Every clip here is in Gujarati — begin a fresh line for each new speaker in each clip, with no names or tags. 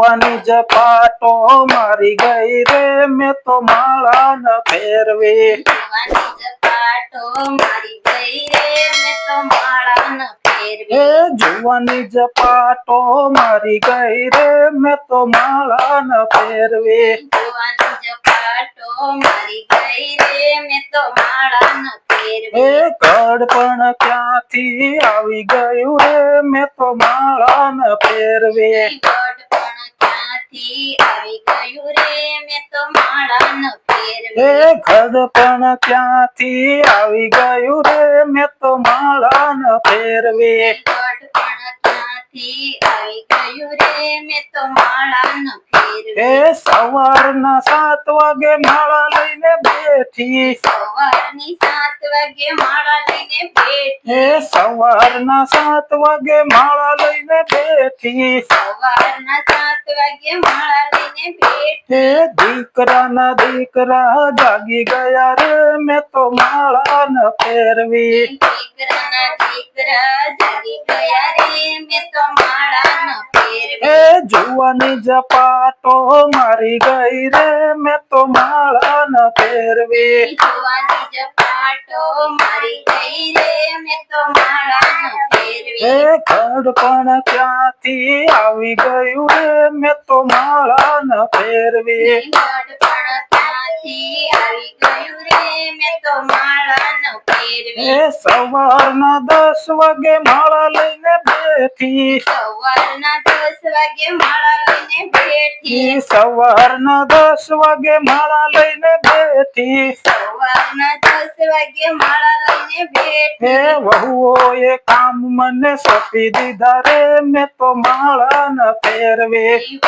જુવાની જપાટો મારી ગઈ રે મેં તો માળા ન ફેરવી.
જવાની જપાટો મારી ગઈ રે મેં તો માળા ન
એ
ફેરવી
જુવાની જપાટો મારી ગઈ રે મેં તો માળા ન ફેરવી.
જવાની જપાટો મારી ગઈ રે મેં તો માળા ન
એ
ફેરવી
ઘડ પણ ક્યાંથી આવી ગયું રે મેં તો માળા ન ફેરવી.
ગઢ પણ ક્યાંથી આવી ગયું રે. મેં તો માળા ન
એ
ફેરવી
ઘડ પણ ક્યાંથી આવી ગયું રે? મેં તો માળા ન ફેરવી
ગઢ પણ ક્યાંથી આવી ગયું રે? મેં તો માળા ન ફેરવી
એ સવારના સાત વાગે માળા લઈને બેઠી.
સવારની સાત વાગે માળા લઈને બેઠી.
એ સવારના સાત વાગે માળા લઈને બેઠી.
સવારના સાત વાગે માળા લઈને બેઠી
એ દીકરાના દીકરા જાગી ગયા રે મેં તો માળા ન ફેરવી
દીકરાના દીકરા જાગી ગયા રે મેં તો માળા ન ફેરવી
એ જુવાની જપાટો મારી ગઈ રે મેં તો માળા ન ફેરવી
જુવાની જપાટો મારી ગઈ રે મેં તો માળા ન
એ
ફેરવી
ઘડ પણ ક્યાંથી આવી ગયું રે મેં તો માળા ન ફેરવી
ગઢ પણ ક્યાંથી આવી ગયું રે મેં તો માળા ન ફેરવી
એ સવારના દસ વાગે માળા લઈને બેઠી.
સવારના દસ વાગે માળા લઈને બેઠી.
સવારના દસ વાગે માળા લઈને બેઠી.
સવારના દસ વાગે માળા લઈને બેઠી.
એ કામ મને સોંપી દીધા રે મેં તો માળા ન ફેરવી.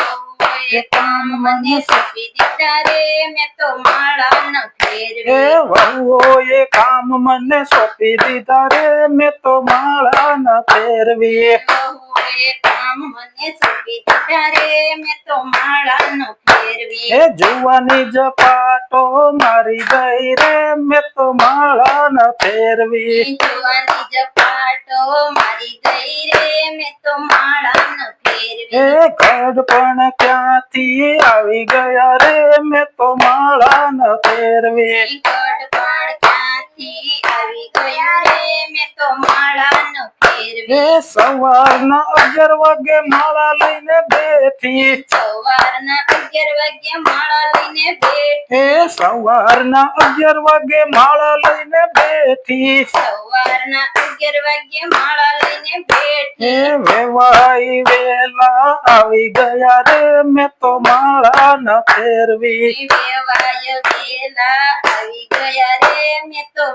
વહુએ કામ મને સોંપી દીધા રે મેં તો માળા ન
એ
ફેરવી
વહુઓએ કામ મને સોંપી દીધા રે મેં તો માળા ન ફેરવી
વહુએ કામ મને સોંપી દીધા રે મેં તો માળા ન ફેરવી
એ જુવાની જપાટો મારી ગઈ રે મેં તો માળા ન ફેરવી
જુવાની જપાટો મારી ગઈ રે મેં તો માળા ન
એ ઘડ પણ ક્યાંથી આવી ગયા રે? મેં તો માળા ન ફેરવી.
ગઢ પણ ક્યાંથી આવી ગયા રે? મેં તો માળા
એ સવારના અગિયાર વાગે માળા લઈને બેઠી.
સવારના અગિયાર વાગે માળા લઈને બેઠી.
એ સવારના અગિયાર વાગે માળા લઈને બેઠી.
સવારના અગિયાર વાગે માળા લઈને
એ
બેઠી
વેવાઈ વેલા આવી ગયા રે મેં તો માળા ન ફેરવી.
વેવાય વેલા આવી ગયા રે મેં તો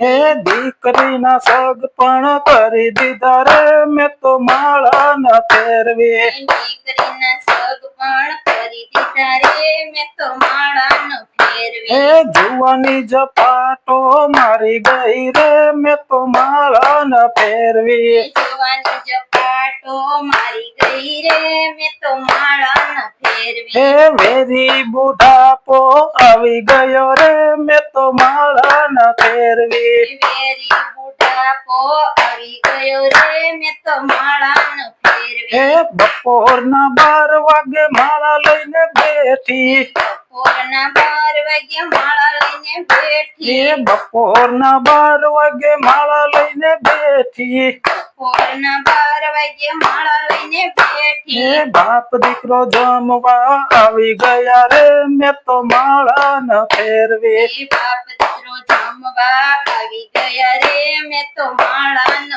એ દીકરીના સગ પણ કરી દીધા રે. મેં તો માળા ન ફેરવી.
દીકરીના સગ પણ કરી દીધા રે. મેં તો માળા ન ફેરવી.
હે જુવાની જપાટો મારી ગઈ રે. મેં તો માળા ન ફેરવી.
જુવાની જપાટો મારી ગઈ રે. મેં તો માળા ન
એ વેરી બુઢાપો આવી ગયો રે મેં તો માળા ન ફેરવી.
વેરી બુઢાપો આવી ગયો રે મે તો માળા ન ફેરવી.
બપોરના 12 વાગે માળા લઈને બેઠી.
બપોરના બાર વાગે માળા લઈને બેઠી.
બપોરના બાર વાગે માળા લઈને બેઠી.
બપોરના બાર વાગે માળા લઈને બેઠી.
બાપ દીકરો જમવા આવી ગયા રે મેં તો માળા ન ફેરવી.
બાપ દીકરો જમવા આવી ગયા રે મેં તો માળા ન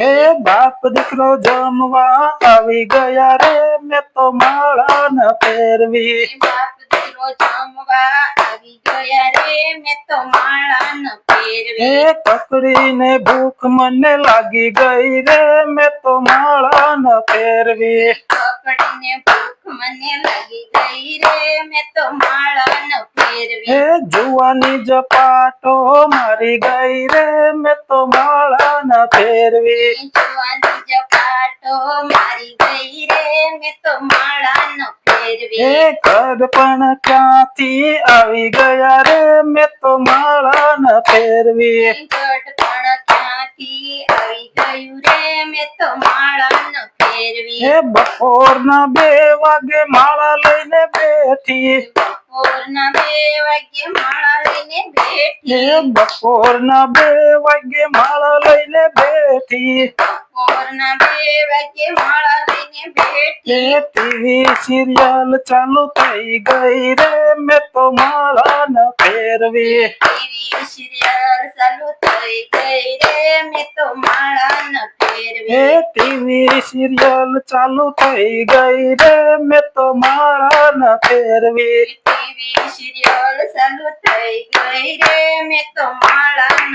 હે બાપ દીકરો જમવા આવી ગયા રે મેં તો માળા ન
પહેરવી. બાપ દીકરો જમવા આવી ગયા રે મેં તો માળા ન ફેરવી
એ પકડીને ભૂખ મને લાગી ગઈ રે મેં તો માળા ન પહેરવી.
પકડીને ભૂખ મને લાગી ગઈ રે મેં તો માળા ન
હે જુવાની જપાટો મારી ગઈ રે મેં તો માળા ન ફેરવી
જવાની જપાટો મારી ગઈ રે મેં તો માળા ન ફેરવી
હે ઘર પણ ક્યાંથી આવી ગયા રે મેં તો માળા ન ફેરવી
ગઢ પણ ક્યાંથી આવી ગયું રે મેં તો માળા ન ફેરવી
એ બપોરના બે વાગે માળા લઈને બેઠી.
બપોરના બે વાગે માળા લઈને
એ
બેઠી
બપોરના બે વાગે માળા લઈને બેઠી.
બપોરના બે વાગે માળા
એ ટીવી સિરિયલ ચાલુ થઈ ગઈ રે મે તો માળા ન ફેરવી.
ટીવી સિરિયલ ચાલુ થઈ ગઈ રે મે તો માળા ન
એ
ફેરવી
ટીવી સિરિયલ ચાલુ થઈ ગઈ રે મે તો માળા ન ફેરવી.
ટીવી સિરિયલ ચાલુ થઈ ગઈ રે મે તો માળા ન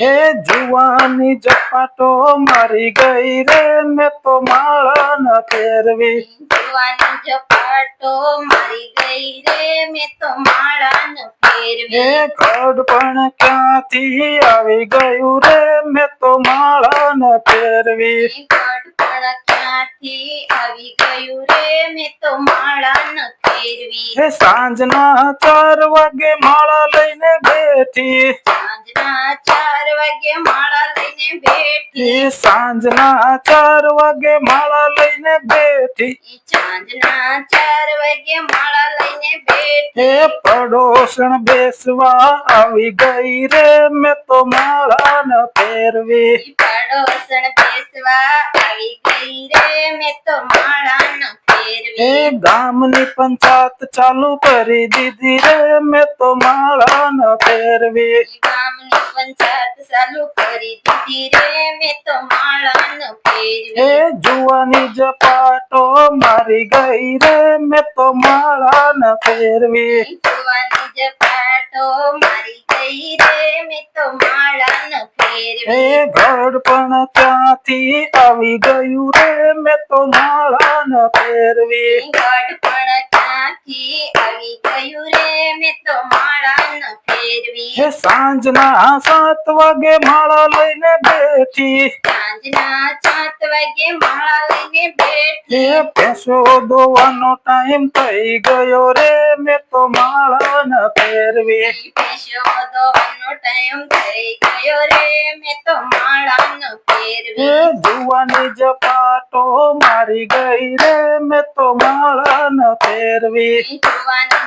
એ જુવાની ઝપાટો મારી ગઈ રે મે તો માળા ન ફેરવી.
જુવાની ઝપાટો મારી ગઈ રે મે તો માળા ન
એ
ફેરવી
પણ ક્યાંથી આવી ગયું રે મે તો માળા ન ફેરવી.
પણ ક્યાંથી આવી ગયું રે મે તો માળા ન ફેરવી.
એ સાંજના ચાર વાગે માળા લઈને બેઠી.
સાંજના ચાર વાગે માળા લઈને બેઠી.
સાંજના ચાર વાગે માળા લઈને બેઠી.
સાંજના ચાર વાગે માળા લઈને બેઠી.
એ પડોસણ બેસવા આવી ગઈ રે મેં તો માળા ન ફેરવી
પડોસણ બેસવા આવી ગઈ રે મેં તો માળા ન
એ ગામની પંચાયત ચાલુ કરી દીધી રે મેં તો માળા ન ફેરવી.
ગામની પંચાયત ચાલુ કરી દીધી રે મેં તો માળા ન
એ
ફેરવી
જુવાની જપાટો મારી ગઈ રે મેં તો માળા ન પહેરવી
જુવાની ઝપાટો મારી ગઈ રે મેં તો માળા ન
એ પણ ક્યાંથી આવી ગયું રે મેં તો માળા ન ફેરવી
ગઢપણ ક્યાંથી આવી ગયું રે મેં તો માળા ન ફેરવી
એ સાંજના સાત વાગે માળા લઈને બેઠી.
સાંજના સાત વાગે માળા લઈને બેઠી.
એ પેસો દોવાનો ટાઈમ થઈ ગયો રે મેં તો માળા ન ફેરવી
પેશો દોવાનો ટાઈમ થઈ ગયો રે મેં તો માળા ન
એ
ફેરવી
જુવાની ઝપાટો મારી ગઈ રે મેં તો માળા ન ફેરવી
જુવાની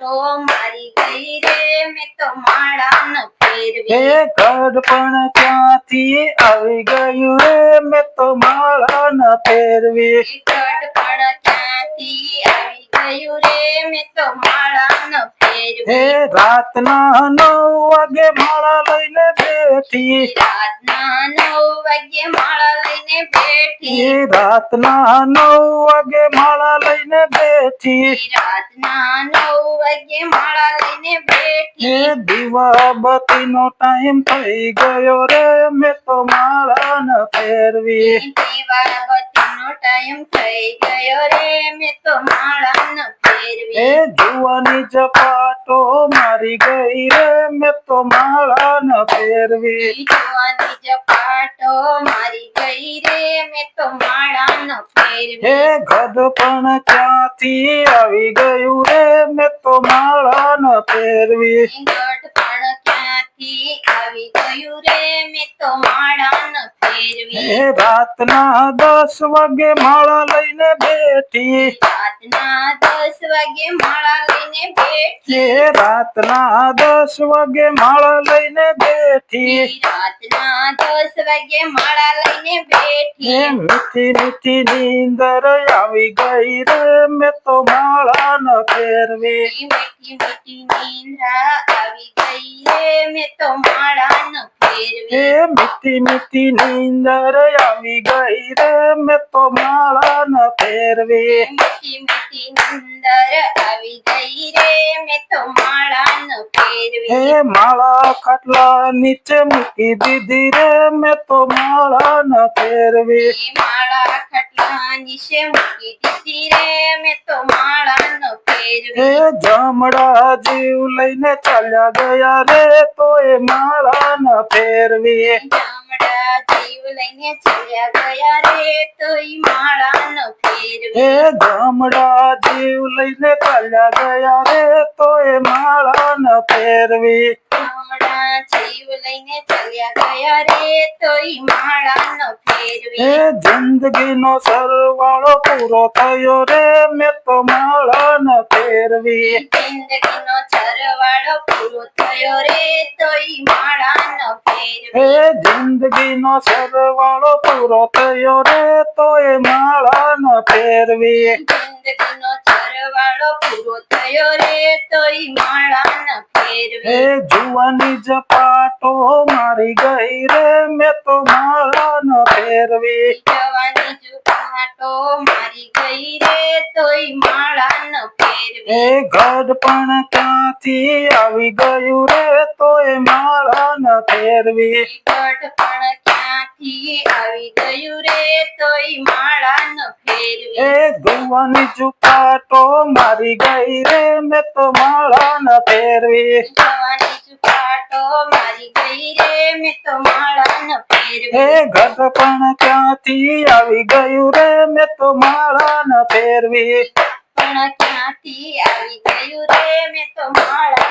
ઝપાટો મારી ગઈ રે મેં તો માળા ન
એ
ફેરવી
ઘર પણ ક્યાંથી આવી ગયું રે? મેં તો માળા ન ફેરવી
પણ ક્યાંથી આવી ગયું રે? મેં તો માળા ન ફેરવી
રાતના નવ વાગે માળા લઈને બેઠી.
રાતના નવ વાગે માળા લઈને બેઠી.
રાતના નવ વાગે માળા લઈને બેઠી.
રાતના નવ વાગે માળા લઈને બેઠી.
દીવાબતી નો ટાઈમ થઈ ગયો રે મેં તો માળા ન ફેરવી.
દીવાબત્તીનો ટાઈમ થઈ ગયો રે મેં તો માળા ન
એ
ફેરવી
જુવાની જપાટો મારી ગઈ રે મેં તો માળા ન ફેરવી.
જુવાની જપાટો મારી ગઈ રે મેં તો માળા ન
એ
ફેરવી
ગધ પણ ક્યાંથી આવી ગયું રે મેં તો માળા ન ફેરવી.
ક્યાંથી આવી ગયું રે મેં તો માળા ન ફેરવી.
રાતના દસ વાગે માળા લઈને બેઠી.
રાતના દસ વાગે માળા લઈને બેઠી.
રાતના દસ વાગે માળા લઈને બેઠી.
રાતના દસ વાગે માળા લઈને બેઠી.
મીઠી મીઠી નીંદર આવી ગઈ રે મેં તો માળા ન ફેરવી.
નીંદરા આવી ગઈ હે મેં તો માળા ન ફેરવી
એ મીઠી મીઠી નીંદર આવી ગઈ રે મેં તો માળા ન ફેરવી
મીઠી મીઠી નીંદર આવી ગઈ રે મેં તો માળા ન ફેરવી
એ માળા ખાટલા નીચે મૂકી દીધી રે મેં તો માળા ન ફેરવી
એ માળા ખટલા નીચે મૂકી દીધી રે મેં તો માળા ન
એ
ફેરવી
જમડા જીવ લઈને ચાલ્યા ગયા રે તો એ માળા ન ફેરવી
ગામડા જીવ લઈને ચાલ્યા ગયા રે તોય માળા ન ફેરવી.
એ જમડા જીવ લઈને ચાલ્યા ગયા રે તો એ માળા ન ફેરવી.
ગામડા જીવ લઈને ચાલ્યા ગયા રે તોય માળા ન
એ
ફેરવી
જિંદગીનો સરવાળો પૂરો થયો રે મેં તો માળા ન ફેરવી.
જિંદગીનો સરવાળો પૂરો થયો રે તોય માળા ન
એ
ફેરવી
જિંદગીનો સરવાળો પૂરો થયો રે તો એ માળા ન ફેરવી
જિંદગીનો સરવાળો પૂરો થયો રે તોય માળા ન
એ
ફેરવી
જુવાની જપાટો મારી ગઈ રે મેં તો માળા ન ફેરવી
જુગાટો મારી ગઈ રે તોય માળા ન ફેરવી.
એ ઘડ પણ ક્યાંથી આવી ગયું રે તો એ માળા ન ફેરવી
ગઢ પણ ક્યાંથી આવી ગયું રે તોય માળા ન ફેરવી.
એ ગુવાની ચુપાટો મારી ગઈ રે મેં તો માળા ન ફેરવી.
જવાની જુગાટો મારી ગઈ રે મેં તો માળા ન
એ ઘર પણ ક્યાંથી આવી ગયું રે? મેં તો માળા ન ફેરવી
પણ ક્યાંથી આવી ગયું રે? મેં તો માળા